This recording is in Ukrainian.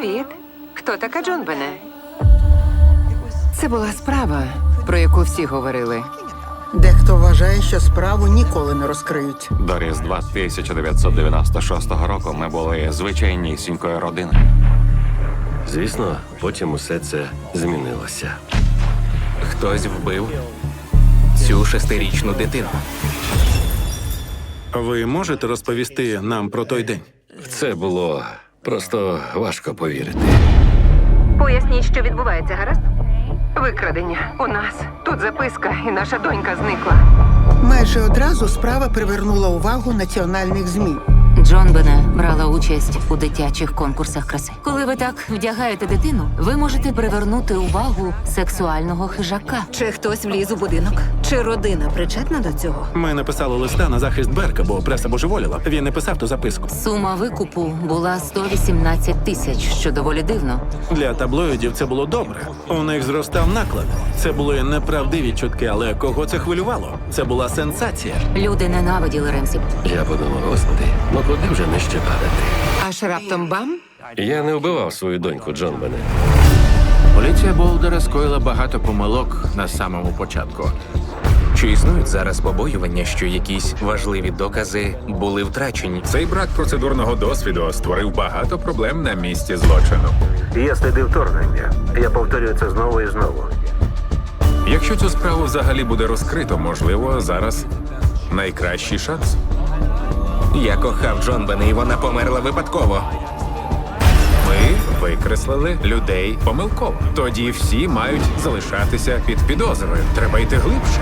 Привіт. Хто така Джон Бене? Це була справа, про яку всі говорили. Дехто вважає, що справу ніколи не розкриють. До Різдва 1996 року ми були звичайнісінькою родиною. Звісно, потім усе це змінилося. Хтось вбив цю шестирічну дитину. Ви можете розповісти нам про той день? Це було просто важко повірити. Поясніть, що відбувається, гаразд? Викрадення. У нас тут записка, і наша донька зникла. Майже одразу справа привернула увагу національних ЗМІ. Джон Бене брала участь у дитячих конкурсах краси. Коли ви так вдягаєте дитину, ви можете привернути увагу сексуального хижака. Чи хтось вліз у будинок? Чи родина причетна до цього? Ми написали листа на захист Берка, бо преса божеволіла. Він не писав ту записку. Сума викупу була 118 тисяч, що доволі дивно. Для таблоїдів це було добре. У них зростав наклад. Це були неправдиві чутки, але кого це хвилювало? Це була сенсація. Люди ненавиділи Ремсі. Я подумав, господи, ну куди вже не ще падати? Аж раптом бам! Я не вбивав свою доньку Джон Бене. Поліція Болдера скоїла багато помилок на самому початку. Чи існують зараз побоювання, що якісь важливі докази були втрачені? Цей брак процедурного досвіду створив багато проблем на місці злочину. Є сліди вторгнення. Я повторюю це знову і знову. Якщо цю справу взагалі буде розкрито, можливо, зараз найкращий шанс. Я кохав Джон Бене, і вона померла випадково. Ми викреслили людей помилково. Тоді всі мають залишатися під підозрою. Треба йти глибше.